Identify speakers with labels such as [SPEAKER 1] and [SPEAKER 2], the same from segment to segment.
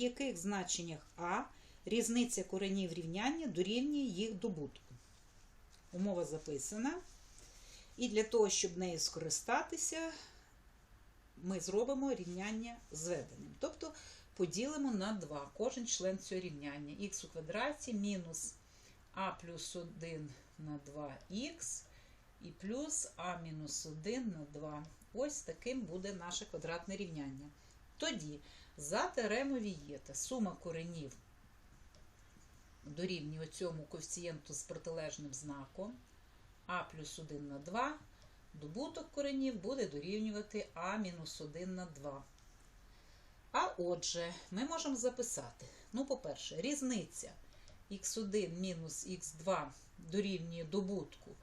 [SPEAKER 1] яких значеннях А різниця коренів рівняння дорівнює їх добутку. Умова записана. І для того, щоб нею скористатися, ми зробимо рівняння зведеним. Тобто поділимо на 2 кожен член цього рівняння. х у квадраті мінус а плюс 1 на 2х і плюс а мінус 1 на 2. Ось таким буде наше квадратне рівняння. Тоді за теоремою Вієта сума коренів дорівнює цьому коефіцієнту з протилежним знаком а плюс 1 на 2, добуток коренів буде дорівнювати а мінус 1 на 2. А отже, ми можемо записати, ну, по-перше, різниця х1 мінус х2 дорівнює добутку,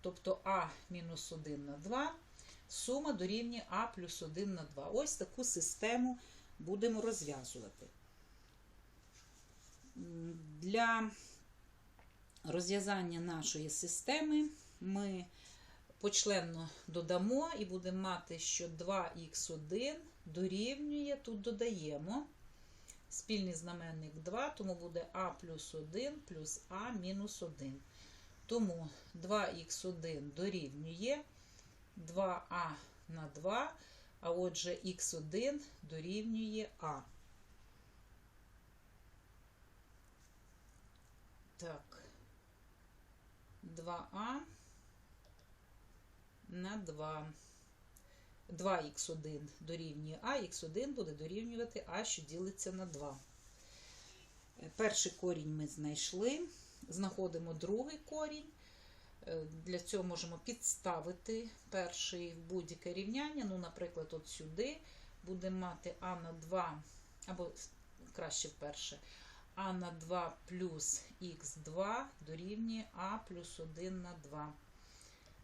[SPEAKER 1] тобто а мінус 1 на 2, сума дорівнює а плюс 1 на 2. Ось таку систему будемо розв'язувати. Для розв'язання нашої системи ми почленно додамо і будемо мати, що 2х1 дорівнює, тут додаємо спільний знаменник 2, тому буде а плюс 1 плюс а мінус 1. Тому 2х1 дорівнює 2а на 2, а отже х1 дорівнює а. Так. 2а на 2. 2х1 дорівнює а, х1 буде дорівнювати а, що ділиться на 2. Е, Перший корінь ми знайшли. Знаходимо другий корінь. Е, Для цього можемо підставити перший будь-яке рівняння. Ну, наприклад, от сюди будемо мати а на 2, або краще вперше, а на 2 плюс х2 дорівнює а плюс 1 на 2.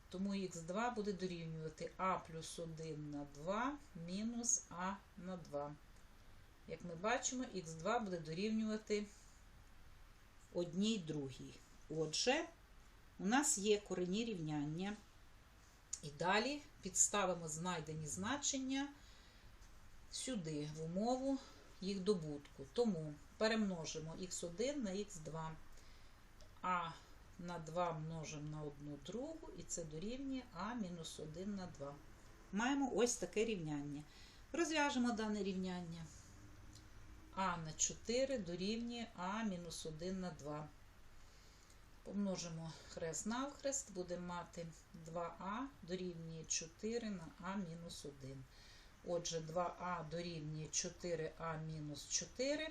[SPEAKER 1] Тому х2 буде дорівнювати а плюс 1 на 2 мінус а на 2. Як ми бачимо, х2 буде дорівнювати одній другій. Отже, у нас є корені рівняння. І далі підставимо знайдені значення сюди, в умову їх добутку. Тому перемножимо х1 на х2. А на 2 множимо на 1 другу, і це дорівнює а мінус 1 на 2. Маємо ось таке рівняння. Розв'яжемо дане рівняння. А на 4 дорівнює а мінус 1 на 2. Помножимо хрест навхрест, будемо мати 2а дорівнює 4 на а мінус 1. Отже, 2а дорівнює 4а мінус 4.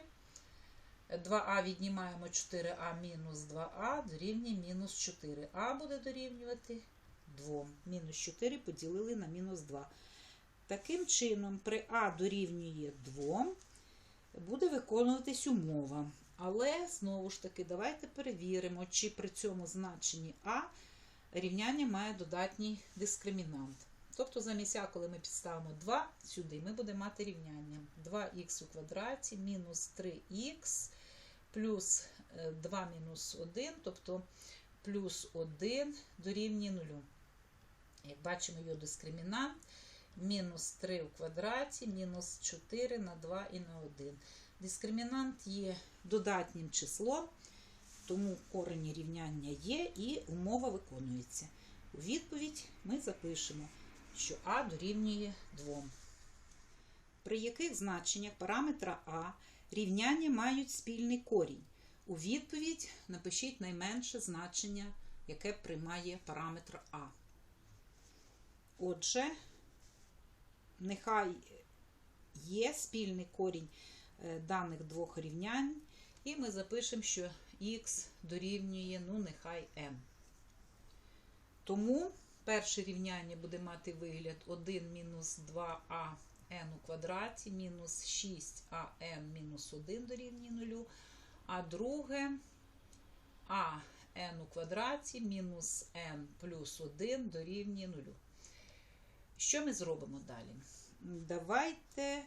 [SPEAKER 1] 2а віднімаємо 4а мінус 2а дорівнює мінус 4. А буде дорівнювати 2. Мінус 4 поділили на мінус 2. Таким чином, при а дорівнює 2, буде виконуватись умова. Але, знову ж таки, давайте перевіримо, чи при цьому значенні а рівняння має додатній дискримінант. Тобто, замість а, коли ми підставимо 2 сюди, ми будемо мати рівняння 2х у квадраті мінус 3х плюс 2 мінус 1, тобто плюс 1 дорівнює 0. Як бачимо, його дискримінант мінус 3 у квадраті, мінус 4 на 2 і на 1. Дискримінант є додатнім числом, тому корені рівняння є і умова виконується. У відповідь ми запишемо, що А дорівнює 2. При яких значеннях параметра А рівняння мають спільний корінь? У відповідь напишіть найменше значення, яке приймає параметр А. Отже, нехай є спільний корінь даних двох рівнянь, і ми запишемо, що х дорівнює, ну, нехай n. Тому перше рівняння буде мати вигляд 1 мінус 2а n у квадраті мінус 6ан мінус 1 дорівнює 0, а друге а n у квадраті мінус n плюс 1 дорівнює 0. Що ми зробимо далі? Давайте е,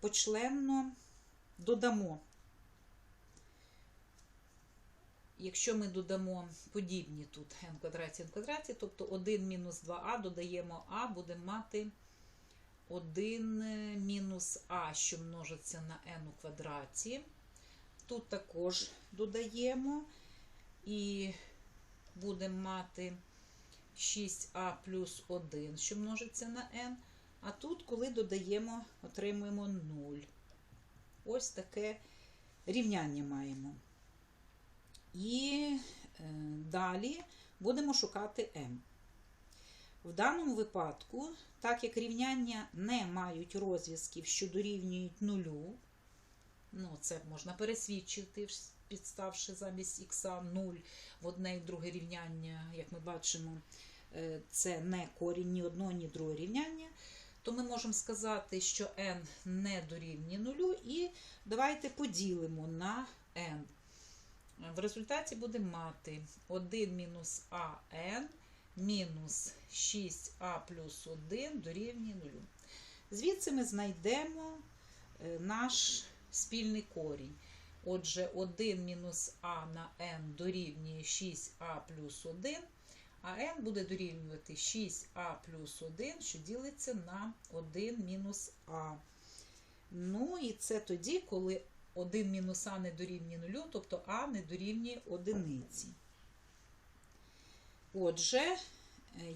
[SPEAKER 1] почленно додамо. Якщо ми додамо подібні тут n квадраті n квадраті, тобто 1 мінус 2а додаємо а, будемо мати 1 мінус а, що множиться на n у квадраті. Тут також додаємо і будемо мати 6а плюс 1, що множиться на n. А тут, коли додаємо, отримуємо 0. Ось таке рівняння маємо. І е, далі будемо шукати m. В даному випадку, так як рівняння не мають розв'язків, що дорівнюють нулю, ну, це можна пересвідчити, підставши замість х 0 в одне і друге рівняння, як ми бачимо, е, це не корінь ні одного, ні другого рівняння, то ми можемо сказати, що n не дорівнює нулю, і давайте поділимо на n. В результаті будемо мати 1 мінус АН мінус 6а плюс 1 дорівнює 0. Звідси ми знайдемо е, наш спільний корінь. Отже, 1 мінус а на n дорівнює 6а плюс 1, а n буде дорівнювати 6а плюс 1, що ділиться на 1 мінус а. Ну, і це тоді, коли 1 мінус а не дорівнює 0, тобто а не дорівнює одиниці. Отже, е,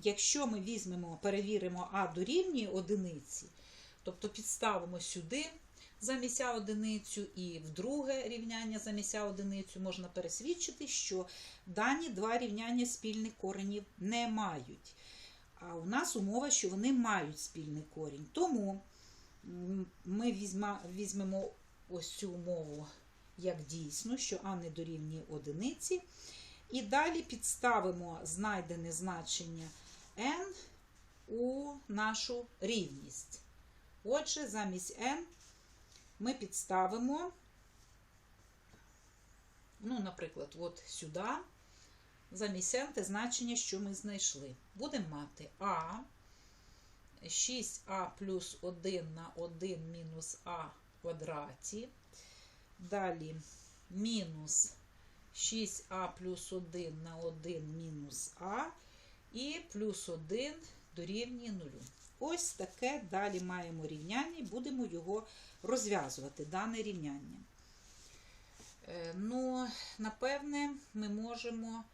[SPEAKER 1] якщо ми візьмемо, перевіримо а дорівнює одиниці, тобто підставимо сюди замість а одиницю і в друге рівняння замість а одиницю, можна пересвідчити, що дані два рівняння спільних коренів не мають. А у нас умова, що вони мають спільний корінь. Тому ми візьмемо ось цю умову як дійсну, що а не дорівнює одиниці. І далі підставимо знайдене значення n у нашу рівність. Отже, замість n ми підставимо, ну, наприклад, от сюди, замість те значення, що ми знайшли. Будемо мати а 6а плюс 1 на 1 мінус а квадраті. Далі мінус 6а плюс 1 на 1 мінус а, і плюс 1 дорівнює 0. Ось таке далі маємо рівняння і будемо його розв'язувати, дане рівняння. Е, ну, напевне, ми можемо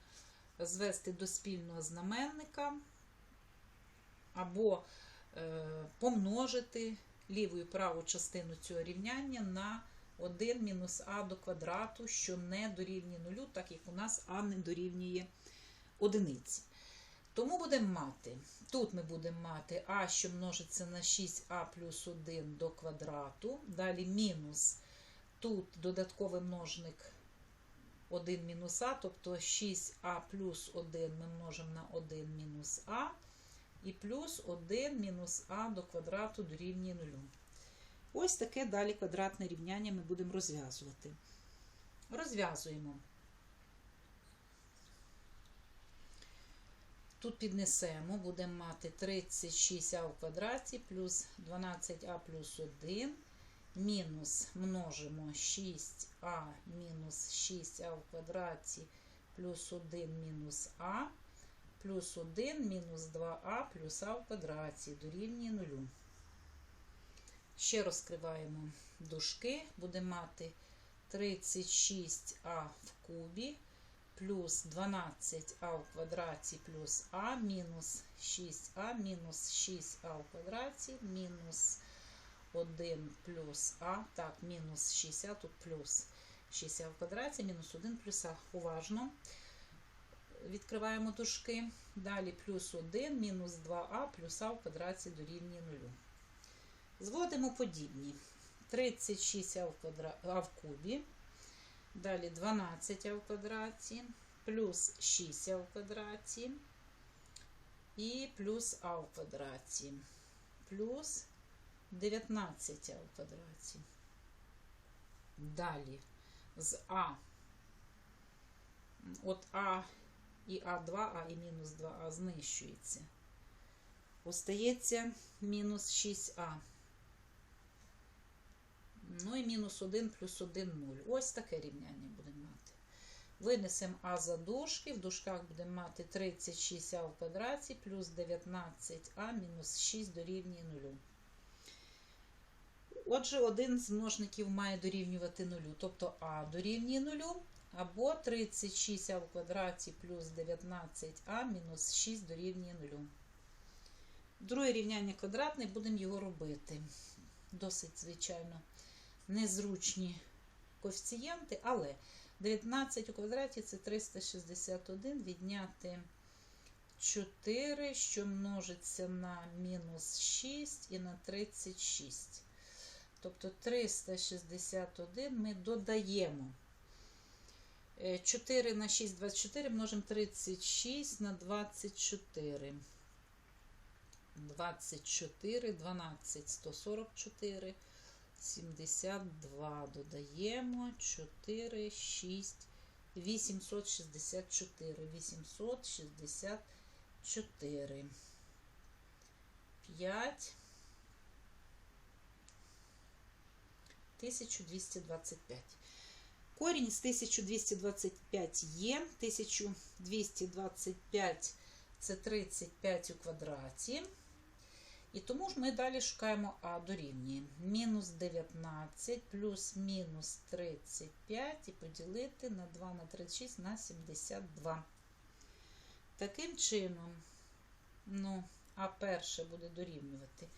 [SPEAKER 1] звести до спільного знаменника або е, помножити ліву і праву частину цього рівняння на 1 мінус а до квадрату, що не дорівнює нулю, так як у нас а не дорівнює одиниці. Тому будемо мати, тут ми будемо мати а, що множиться на 6а плюс 1 до квадрату. Далі мінус, тут додатковий множник 1 мінус а, тобто 6а плюс 1 ми множимо на 1 мінус а. І плюс 1 мінус а до квадрату дорівнює 0. Ось таке далі квадратне рівняння ми будемо розв'язувати. Розв'язуємо. Тут піднесемо, будемо мати 36а в квадраті плюс 12а плюс 1, мінус множимо 6а мінус 6а в квадраті плюс 1 мінус а, плюс 1 мінус 2а плюс а в квадраті дорівнює 0. Ще розкриваємо дужки, будемо мати 36а в кубі плюс 12а в квадраті плюс а мінус 6а мінус 6а в квадраті мінус 1 плюс а, так, мінус 6а, тут плюс 6а в квадраті, мінус 1 плюс а. Уважно. Відкриваємо дужки. Далі плюс 1, мінус 2а плюс а в квадраті дорівнює 0. Зводимо подібні. 36 а в, квадра... а в кубі. Далі 12 в квадраті, плюс 6 в квадраті і плюс а в квадраті, плюс 19 в квадраті. Далі з А. От А і А2, А і мінус 2А знищується. Остається мінус 6А. Ну і мінус 1 плюс 1 0. Ось таке рівняння будемо мати. Винесемо А за дужки, в дужках будемо мати 36а в квадраті плюс 19а мінус 6 дорівнює 0. Отже, один з множників має дорівнювати нулю, тобто а дорівнює нулю, або 36а в квадраті плюс 19а мінус 6 дорівнює нулю. Друге рівняння квадратне, будемо його робити. Досить, звичайно, незручні коефіцієнти, але 19 у квадраті це 361 відняти 4, що множиться на мінус 6 і на 36. Тобто 361 ми додаємо. Е, 4 на 6, 24, множимо 36 на 24. 24, 12, 144, 72. Додаємо 4, 6, 864. 864. 5. 1225. Корінь з 1225 є. 1225 це 35 у квадраті. І тому ж ми далі шукаємо А дорівнює. Мінус 19 плюс мінус 35 і поділити на 2 на 36 на 72. Таким чином, ну, А перше буде дорівнювати.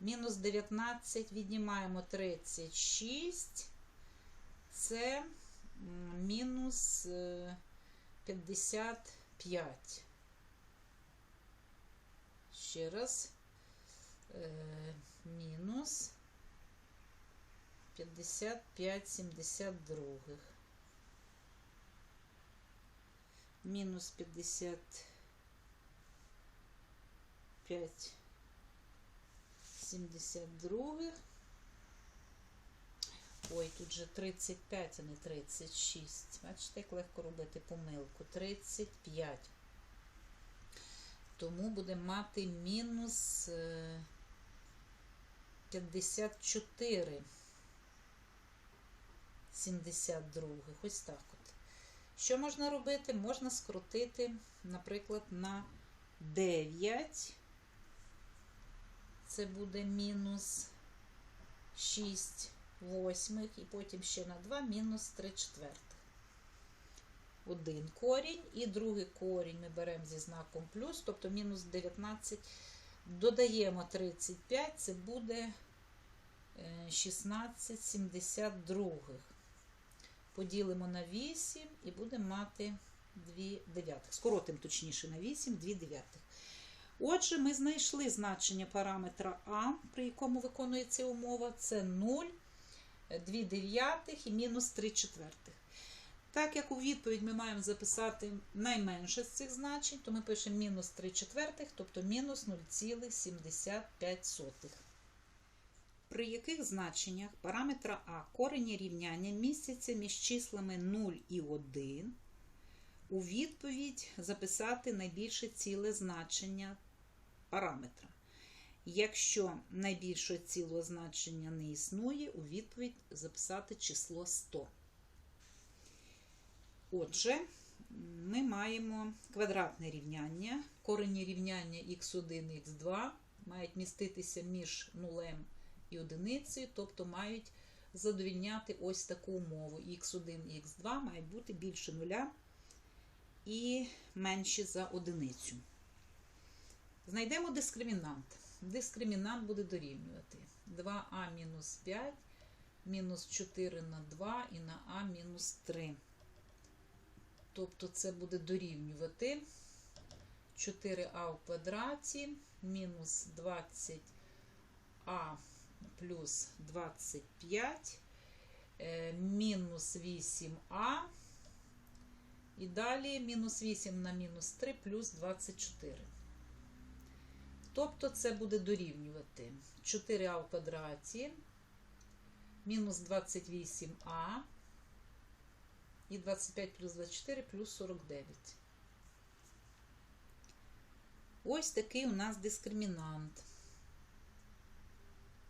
[SPEAKER 1] Мінус 19 віднімаємо 36. Це мінус е, 55. Ще раз. Е, Мінус 55 72. Мінус 55 72. Ой, тут же 35, а не 36. Бачите, як легко робити помилку. 35. Тому будемо мати мінус е, 54. 72. Ось так от. Що можна робити? Можна скоротити, наприклад, на 9. Це буде мінус 6 восьмих, і потім ще на 2 мінус 3 четвертих. Один корінь, і другий корінь ми беремо зі знаком плюс, тобто мінус 19. Додаємо 35, це буде 16 72. Поділимо на 8 і будемо мати 2 дев'ятих. Скоротимо точніше на 8, 2 дев'ятих. Отже, ми знайшли значення параметра А, при якому виконується умова. Це 0, 2 дев'ятих і мінус 3 четвертих. Так як у відповідь ми маємо записати найменше з цих значень, то ми пишемо мінус 3 четвертих, тобто мінус 0,75. При яких значеннях параметра А корені рівняння містяться між числами 0 і 1, у відповідь записати найбільше ціле значення параметра. Якщо найбільшого цілого значення не існує, у відповідь записати число 100. Отже, ми маємо квадратне рівняння. Корені рівняння х1 х2 мають міститися між нулем і одиницею, тобто мають задовільняти ось таку умову. х1 і х2 мають бути більше нуля і менші за одиницю. Знайдемо дискримінант. Дискримінант буде дорівнювати 2а мінус 5, мінус 4 на 2 і на а мінус 3. Тобто це буде дорівнювати 4а в квадраті мінус 20а плюс 25, е, мінус 8а. І далі мінус 8 на мінус 3 плюс 24. Тобто це буде дорівнювати 4а в квадраті, мінус 28а і 25 плюс 24 плюс 49. Ось такий у нас дискримінант.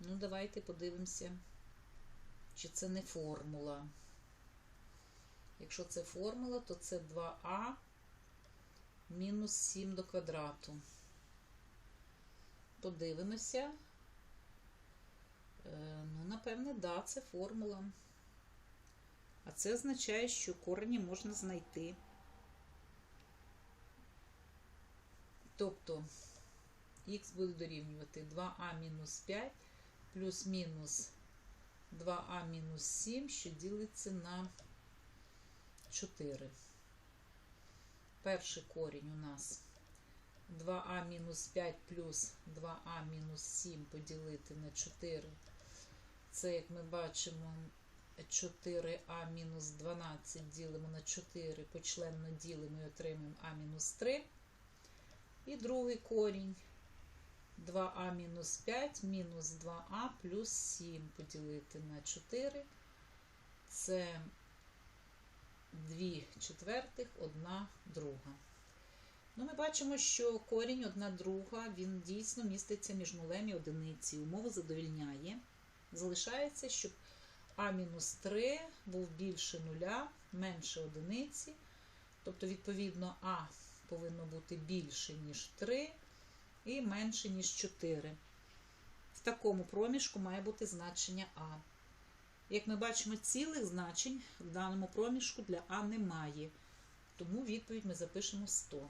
[SPEAKER 1] Ну, давайте подивимося, чи це не формула. Якщо це формула, то це 2а мінус 7 до квадрату. Подивимося. Е, Ну, напевне, да, це формула. А це означає, що корені можна знайти. Тобто х буде дорівнювати 2а мінус 5 плюс-мінус 2а мінус 7, що ділиться на 4. Перший корінь у нас 2а мінус 5 плюс 2а мінус 7 поділити на 4. Це, як ми бачимо, 4а мінус 12 ділимо на 4, почленно ділимо і отримаємо а мінус 3. І другий корінь 2а мінус 5 мінус 2а плюс 7 поділити на 4. Це 2 четвертих, 1 друга. Ну, ми бачимо, що корінь 1 друга, він дійсно міститься між нулем і одиниці. Умова задовільняє. Залишається, щоб а-3 був більше нуля, менше одиниці. Тобто, відповідно, а повинно бути більше, ніж 3 і менше, ніж 4. В такому проміжку має бути значення А. Як ми бачимо, цілих значень в даному проміжку для А немає. Тому відповідь ми запишемо 100.